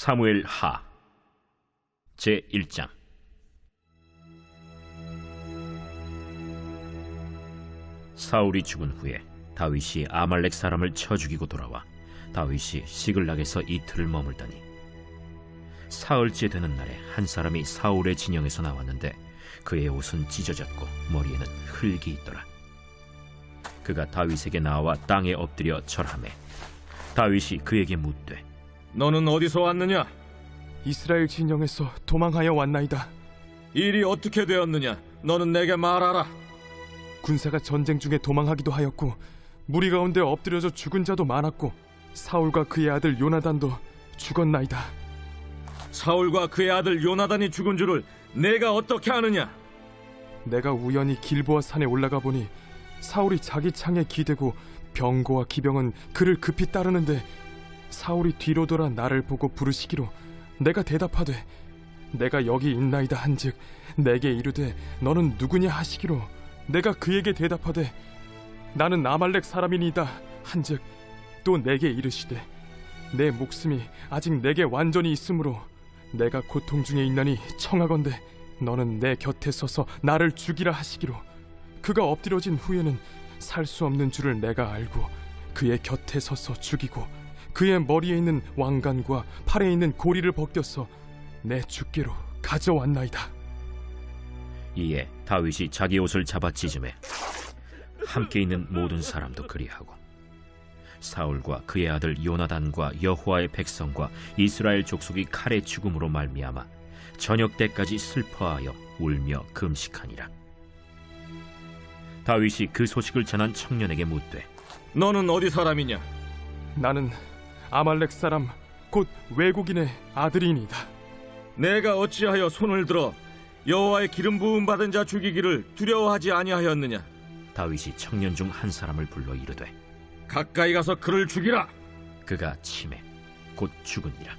사무엘 하. 제 1장. 사울이 죽은 후에 다윗이 아말렉 사람을 쳐 죽이고 돌아와 다윗이 시글락에서 이틀을 머물더니 사흘째 되는 날에 한 사람이 사울의 진영에서 나왔는데 그의 옷은 찢어졌고 머리에는 흙이 있더라. 그가 다윗에게 나와 땅에 엎드려 절하매 다윗이 그에게 묻되 너는 어디서 왔느냐? 이스라엘 진영에서 도망하여 왔나이다. 일이 어떻게 되었느냐? 너는 내게 말하라. 군사가 전쟁 중에 도망하기도 하였고 무리 가운데 엎드려져 죽은 자도 많았고 사울과 그의 아들 요나단도 죽었나이다. 사울과 그의 아들 요나단이 죽은 줄을 내가 어떻게 아느냐? 내가 우연히 길보아 산에 올라가 보니 사울이 자기 창에 기대고 병거와 기병은 그를 급히 따르는데 사울이 뒤로 돌아 나를 보고 부르시기로 내가 대답하되 내가 여기 있나이다 한즉 내게 이르되 너는 누구냐 하시기로 내가 그에게 대답하되 나는 아말렉 사람이니이다 한즉 또 내게 이르시되 내 목숨이 아직 내게 완전히 있으므로 내가 고통 중에 있나니 청하건대 너는 내 곁에 서서 나를 죽이라 하시기로 그가 엎드려진 후에는 살 수 없는 줄을 내가 알고 그의 곁에 서서 죽이고 그의 머리에 있는 왕관과 팔에 있는 고리를 벗겨서 내 주께로 가져왔나이다. 이에 다윗이 자기 옷을 잡아 찢음에 함께 있는 모든 사람도 그리하고 사울과 그의 아들 요나단과 여호와의 백성과 이스라엘 족속이 칼의 죽음으로 말미암아 저녁 때까지 슬퍼하여 울며 금식하니라 다윗이 그 소식을 전한 청년에게 묻되 너는 어디 사람이냐? 나는 아말렉 사람 곧 외국인의 아들이니이다. 내가 어찌하여 손을 들어 여호와의 기름 부음 받은 자 죽이기를 두려워하지 아니하였느냐? 다윗이 청년 중 한 사람을 불러 이르되 가까이 가서 그를 죽이라. 그가 치매 곧 죽으니라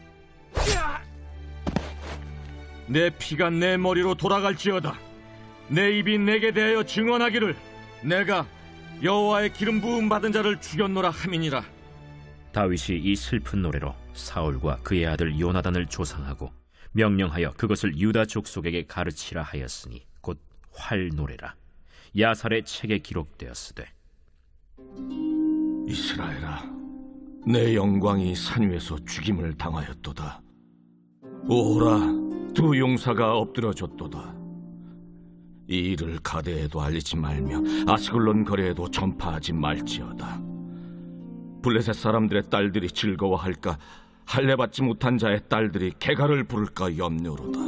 내 피가 내 머리로 돌아갈지어다. 내 입이 내게 대하여 증언하기를 내가 여호와의 기름 부음 받은 자를 죽였노라 함이니라. 다윗이 이 슬픈 노래로 사울과 그의 아들 요나단을 조상하고 명령하여 그것을 유다 족속에게 가르치라 하였으니 곧 활 노래라 야살의 책에 기록되었으되 이스라엘아, 내 영광이 산 위에서 죽임을 당하였도다. 오라, 두 용사가 엎드려졌도다. 이 일을 가데에도 알리지 말며 아스글론 거리에도 전파하지 말지어다. 블레셋 사람들의 딸들이 즐거워할까 할례 받지 못한 자의 딸들이 개가를 부를까 염려로다.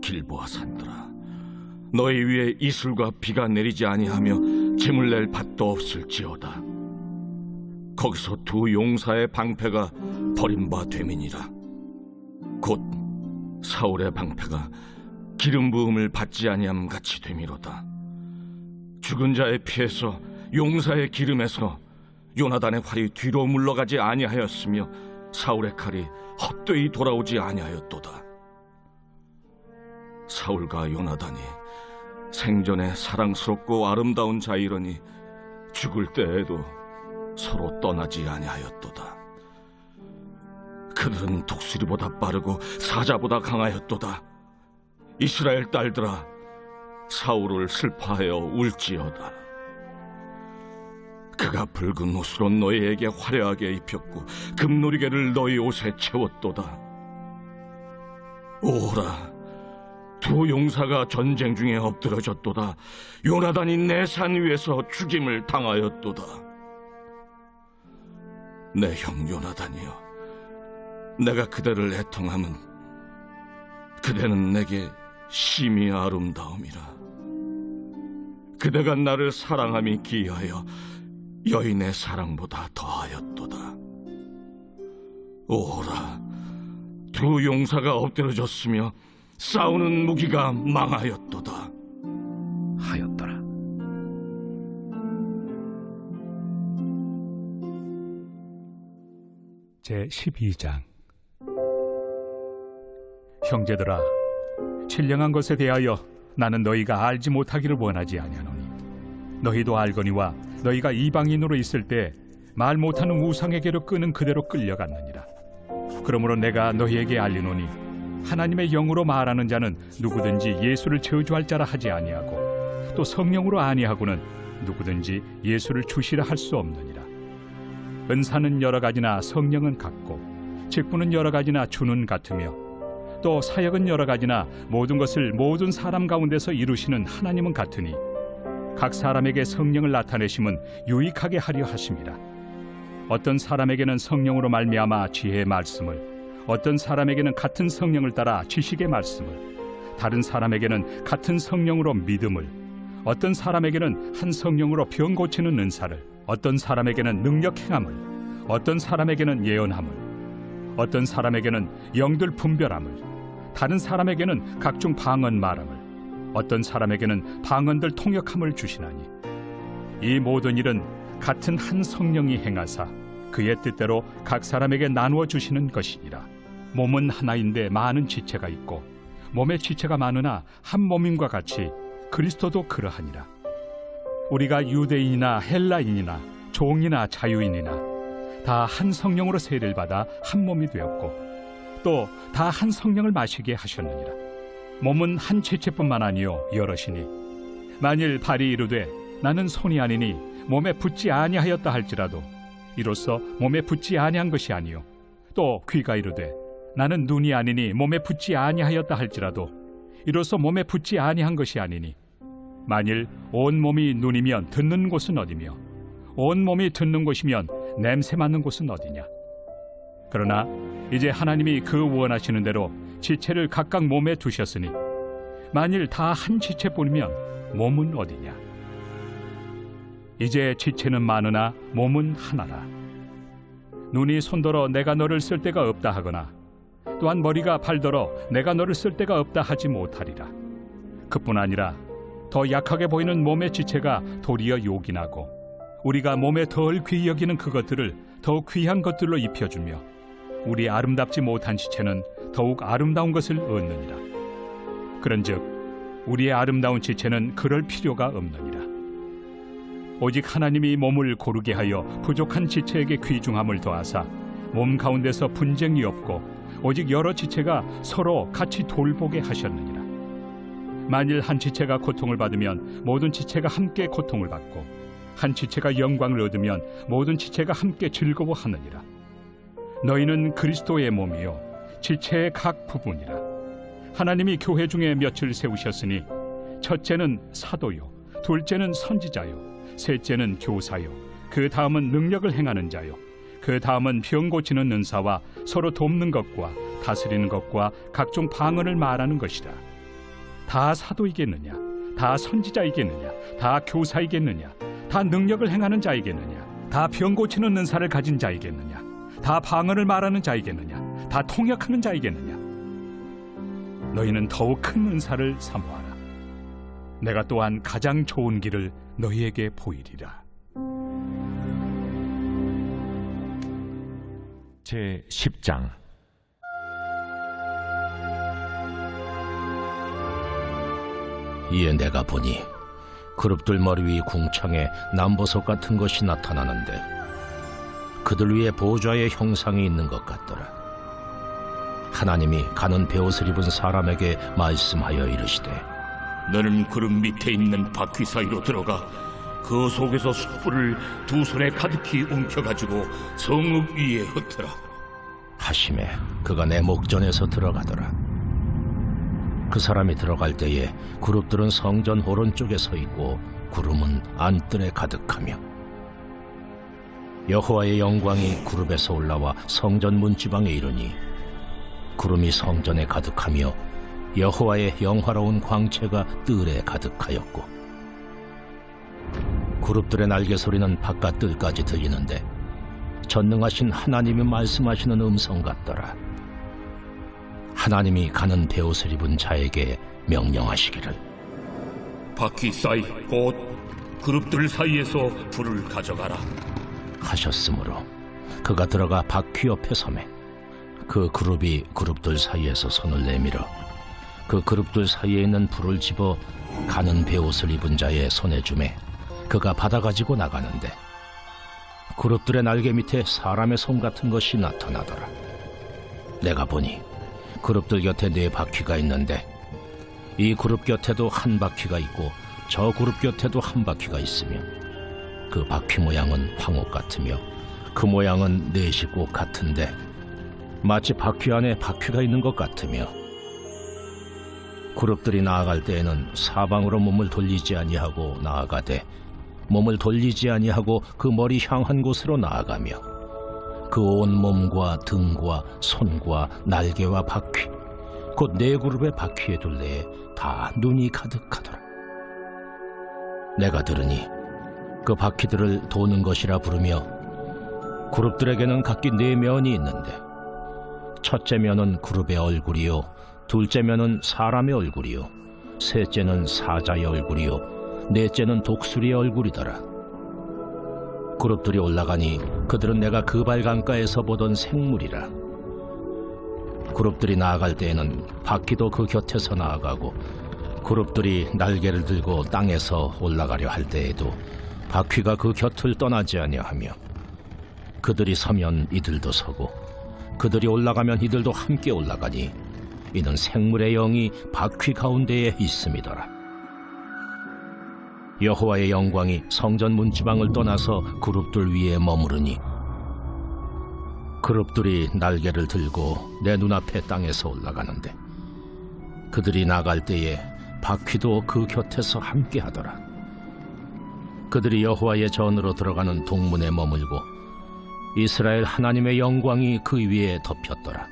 길보아 산들아, 너희 위에 이슬과 비가 내리지 아니하며 짐을 낼 밭도 없을지어다. 거기서 두 용사의 방패가 버림바 되민이라. 곧 사울의 방패가 기름 부음을 받지 아니함 같이 되미로다. 죽은 자의 피에서 용사의 기름에서 요나단의 활이 뒤로 물러가지 아니하였으며 사울의 칼이 헛되이 돌아오지 아니하였도다. 사울과 요나단이 생전에 사랑스럽고 아름다운 자이러니 죽을 때에도 서로 떠나지 아니하였도다. 그들은 독수리보다 빠르고 사자보다 강하였도다. 이스라엘 딸들아, 사울을 슬퍼하여 울지어다. 그가 붉은 옷으로 너희에게 화려하게 입혔고 금놀이개를 너희 옷에 채웠도다. 오라, 두 용사가 전쟁 중에 엎드려졌도다. 요나단이 내 산 위에서 죽임을 당하였도다. 내 형 요나단이여, 내가 그대를 애통함은 그대는 내게 심히 아름다움이라. 그대가 나를 사랑함이 기하여 여인의 사랑보다 더하였도다. 오라, 두 용사가 엎드려졌으며 싸우는 무기가 망하였도다. 하였더라 제 12장 형제들아 신령한 것에 대하여 나는 너희가 알지 못하기를 원하지 아니하노니 너희도 알거니와 너희가 이방인으로 있을 때 말 못하는 우상에게로 끄는 그대로 끌려갔느니라 그러므로 내가 너희에게 알리노니 하나님의 영으로 말하는 자는 누구든지 예수를 저주할 자라 하지 아니하고 또 성령으로 아니하고는 누구든지 예수를 주시라 할 수 없느니라. 은사는 여러 가지나 성령은 같고 직분은 여러 가지나 주는 같으며 또 사역은 여러 가지나 모든 것을 모든 사람 가운데서 이루시는 하나님은 같으니 각 사람에게 성령을 나타내심은 유익하게 하려 하심이라. 어떤 사람에게는 성령으로 말미암아 지혜의 말씀을 어떤 사람에게는 같은 성령을 따라 지식의 말씀을 다른 사람에게는 같은 성령으로 믿음을 어떤 사람에게는 한 성령으로 병 고치는 은사를 어떤 사람에게는 능력 행함을 어떤 사람에게는 예언함을 어떤 사람에게는 영들 분별함을 다른 사람에게는 각종 방언 말함을 어떤 사람에게는 방언들 통역함을 주시나니 이 모든 일은 같은 한 성령이 행하사 그의 뜻대로 각 사람에게 나누어 주시는 것이니라. 몸은 하나인데 많은 지체가 있고 몸의 지체가 많으나 한 몸임과 같이 그리스도도 그러하니라. 우리가 유대인이나 헬라인이나 종이나 자유인이나 다 한 성령으로 세례를 받아 한 몸이 되었고 또 다 한 성령을 마시게 하셨느니라 몸은 한 지체뿐만 아니요 여럿이니. 만일 발이 이르되 나는 손이 아니니 몸에 붙지 아니하였다 할지라도 이로써 몸에 붙지 아니한 것이 아니요. 또 귀가 이르되 나는 눈이 아니니 몸에 붙지 아니하였다 할지라도 이로써 몸에 붙지 아니한 것이 아니니. 만일 온 몸이 눈이면 듣는 곳은 어디며 온 몸이 듣는 곳이면 냄새 맡는 곳은 어디냐? 그러나 이제 하나님이 그 원하시는 대로 지체를 각각 몸에 두셨으니 만일 다 한 지체뿐이면 몸은 어디냐? 이제 지체는 많으나 몸은 하나라. 눈이 손더러 내가 너를 쓸 데가 없다 하거나 또한 머리가 발더러 내가 너를 쓸 데가 없다 하지 못하리라. 그뿐 아니라 더 약하게 보이는 몸의 지체가 도리어 요긴하고 우리가 몸에 덜 귀히 여기는 그것들을 더욱 귀한 것들로 입혀주며 우리 아름답지 못한 지체는 더욱 아름다운 것을 얻느니라. 그런즉 우리의 아름다운 지체는 그럴 필요가 없느니라. 오직 하나님이 몸을 고르게 하여 부족한 지체에게 귀중함을 더하사 몸 가운데서 분쟁이 없고 오직 여러 지체가 서로 같이 돌보게 하셨느니라. 만일 한 지체가 고통을 받으면 모든 지체가 함께 고통을 받고 한 지체가 영광을 얻으면 모든 지체가 함께 즐거워하느니라. 너희는 그리스도의 몸이요 지체의 각 부분이라. 하나님이 교회 중에 며칠 세우셨으니 첫째는 사도요 둘째는 선지자요 셋째는 교사요 그 다음은 능력을 행하는 자요 그 다음은 병 고치는 은사와 서로 돕는 것과 다스리는 것과 각종 방언을 말하는 것이라. 다 사도이겠느냐? 다 선지자이겠느냐? 다 교사이겠느냐? 다 능력을 행하는 자이겠느냐? 다 병 고치는 은사를 가진 자이겠느냐? 다 방언을 말하는 자이겠느냐 다 통역하는 자이겠느냐? 너희는 더욱 큰 은사를 사모하라. 내가 또한 가장 좋은 길을 너희에게 보이리라. 제 10장. 이에 내가 보니 그룹들 머리 위 궁창에 남보석 같은 것이 나타나는데 그들 위에 보좌의 형상이 있는 것 같더라. 하나님이 가는 베옷을 입은 사람에게 말씀하여 이르시되 너는 구름 밑에 있는 바퀴 사이로 들어가 그 속에서 숯불을 두 손에 가득히 움켜가지고 성읍 위에 흩어라. 하심에 그가 내 목전에서 들어가더라. 그 사람이 들어갈 때에 그룹들은 성전 오른쪽에 서 있고 구름은 안뜰에 가득하며 여호와의 영광이 그룹에서 올라와 성전 문지방에 이르니 구름이 성전에 가득하며 여호와의 영화로운 광채가 뜰에 가득하였고 그룹들의 날개 소리는 바깥 뜰까지 들리는데 전능하신 하나님이 말씀하시는 음성 같더라. 하나님이 가는 베옷을 입은 자에게 명령하시기를 바퀴 사이 곧 그룹들 사이에서 불을 가져가라. 하셨으므로 그가 들어가 바퀴 옆에 서매 그 그룹이 그룹들 사이에서 손을 내밀어 그 그룹들 사이에 있는 불을 집어 가는 베옷을 입은 자의 손에 주매 그가 받아 가지고 나가는데 그룹들의 날개 밑에 사람의 손 같은 것이 나타나더라. 내가 보니 그룹들 곁에 네 바퀴가 있는데 이 그룹 곁에도 한 바퀴가 있고 저 그룹 곁에도 한 바퀴가 있으며 그 바퀴 모양은 황옥 같으며 그 모양은 넷이 꼭 같은데 마치 바퀴 안에 바퀴가 있는 것 같으며 그룹들이 나아갈 때에는 사방으로 몸을 돌리지 아니하고 나아가되 몸을 돌리지 아니하고 그 머리 향한 곳으로 나아가며 그 온 몸과 등과 손과 날개와 바퀴 곧 네 그룹의 바퀴의 둘레에 다 눈이 가득하더라. 내가 들으니 그 바퀴들을 도는 것이라 부르며 그룹들에게는 각기 네 면이 있는데 첫째 면은 그룹의 얼굴이요. 둘째 면은 사람의 얼굴이요. 셋째는 사자의 얼굴이요. 넷째는 독수리의 얼굴이더라. 그룹들이 올라가니 그들은 내가 그 발강가에서 보던 생물이라. 그룹들이 나아갈 때에는 바퀴도 그 곁에서 나아가고 그룹들이 날개를 들고 땅에서 올라가려 할 때에도 바퀴가 그 곁을 떠나지 아니하며 그들이 서면 이들도 서고 그들이 올라가면 이들도 함께 올라가니 이는 생물의 영이 바퀴 가운데에 있음이더라. 여호와의 영광이 성전 문지방을 떠나서 그룹들 위에 머무르니 그룹들이 날개를 들고 내 눈앞에 땅에서 올라가는데 그들이 나갈 때에 바퀴도 그 곁에서 함께 하더라. 그들이 여호와의 전으로 들어가는 동문에 머물고 이스라엘 하나님의 영광이 그 위에 덮였더라.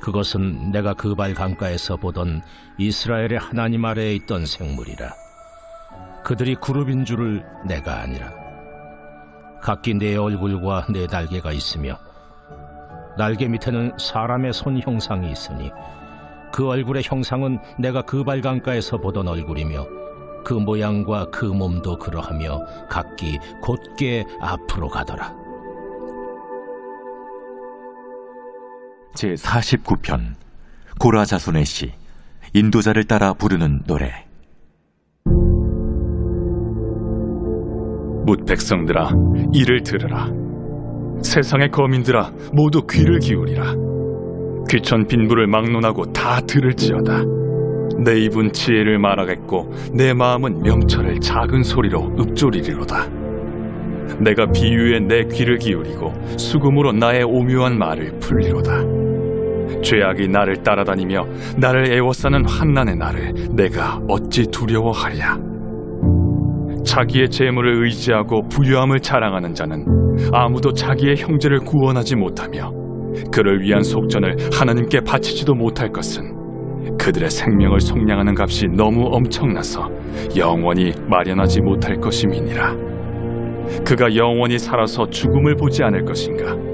그것은 내가 그발 강가에서 보던 이스라엘의 하나님 아래에 있던 생물이라. 그들이 그룹인 줄을 내가 아니라. 각기 내 얼굴과 내 날개가 있으며 날개 밑에는 사람의 손 형상이 있으니 그 얼굴의 형상은 내가 그발 강가에서 보던 얼굴이며 그 모양과 그 몸도 그러하며 각기 곧게 앞으로 가더라. 제 49편 고라 자손의 시 인도자를 따라 부르는 노래. 뭇 백성들아 이를 들으라. 세상의 거민들아 모두 귀를 기울이라. 귀천 빈부를 막론하고 다 들을지어다. 내 입은 지혜를 말하겠고 내 마음은 명철을 작은 소리로 읊조리리로다. 내가 비유에 내 귀를 기울이고 수금으로 나의 오묘한 말을 풀리로다 죄악이 나를 따라다니며 나를 애워싸는 환난의 나를 내가 어찌 두려워하랴 자기의 재물을 의지하고 부유함을 자랑하는 자는 아무도 자기의 형제를 구원하지 못하며 그를 위한 속전을 하나님께 바치지도 못할 것은 그들의 생명을 속량하는 값이 너무 엄청나서 영원히 마련하지 못할 것임이니라. 그가 영원히 살아서 죽음을 보지 않을 것인가?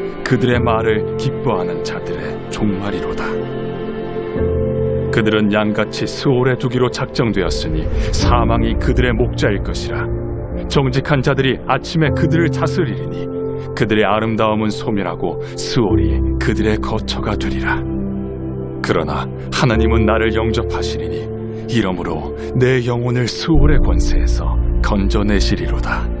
그들의 말을 기뻐하는 자들의 종말이로다. 그들은 양같이 스올에 두기로 작정되었으니 사망이 그들의 목자일 것이라. 정직한 자들이 아침에 그들을 다스리리니 그들의 아름다움은 소멸하고 스올이 그들의 거처가 되리라. 그러나 하나님은 나를 영접하시리니 이러므로 내 영혼을 스올의 권세에서 건져내시리로다.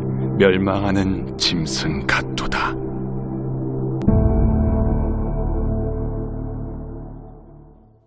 멸망하는 짐승 같도다.